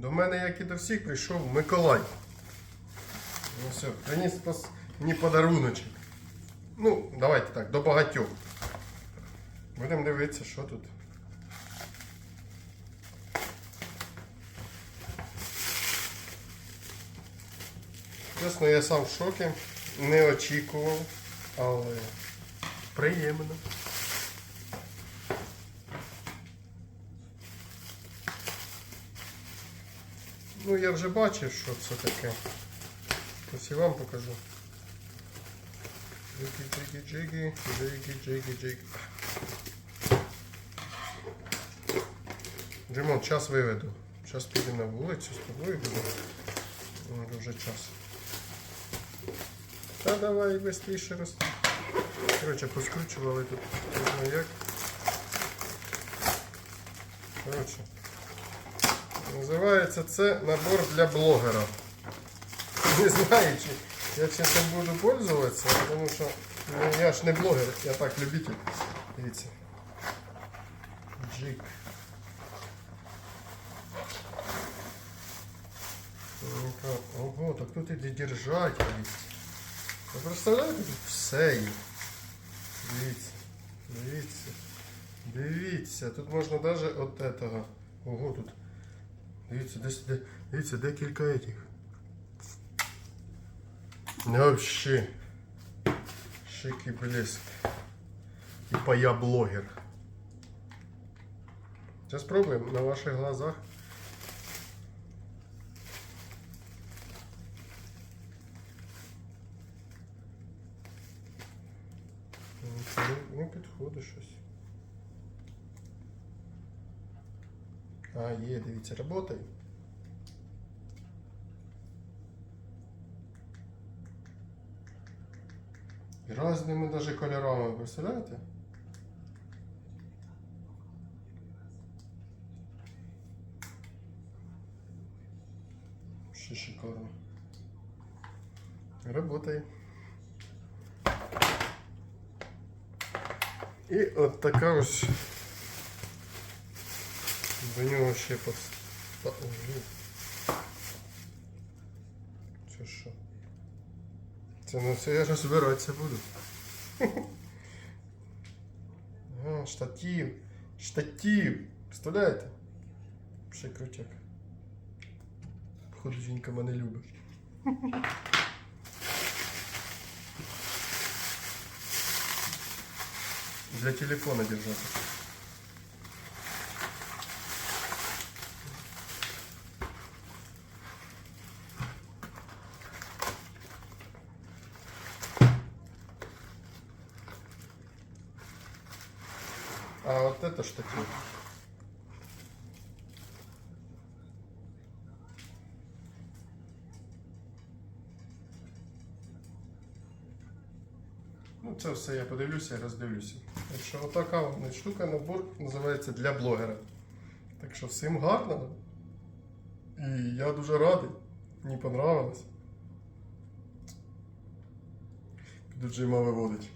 До мене, як і до всіх, прийшов Миколай. Ну все, приніс мені подаруночок. Ну, давайте так, до багатьох. Будемо дивитися, що тут. Чесно, я сам в шокі. Не очікував, але приємно. Ну, я вже бачив, що це таке. Ось і вам покажу. Джигі, джигі, джигі, джигі, джигі, джигі. Джимон, час виведу. Зараз підемо на вулицю з тобою буде. Вже час. Та давай швидше рости. Коротше, поскручували тут. Коротше. Називається це набор для блогера. Не знаю, чи я чим цим буду пользуватися, тому що ну, я ж не блогер, я так любитель. Дивіться. Джик. Ну-ка, Ого, так тут і держатель є. Ви представляєте, тут все є. Дивіться, дивіться, дивіться, тут можна навіть от этого. Ого, тут. Дивіться, десь, де, дивіться, декілька этих. Ну, вообще. Шик і блеск. Типа я блогер. Сейчас пробуем на ваших глазах. Ну, Не підходить щось. А, є, дивіться, работає. І Разними даже кольорами, представляєте? Ще шикарно. Работає. І от така ось до нього ще пос... Та, ого. Це що? Це на це я розбиратися буду. А, штатив. Штатив. Представляєте? Ще крутяк. Походу жінка мене любить. Для телефона держати. А вот это штатив. Ну, це все я подивлюся і роздивлюся. Так що отака от штука, набор називається для блогера. Так що всім гарного. І я дуже радий. Мені понравилось. Піду Джима виводить.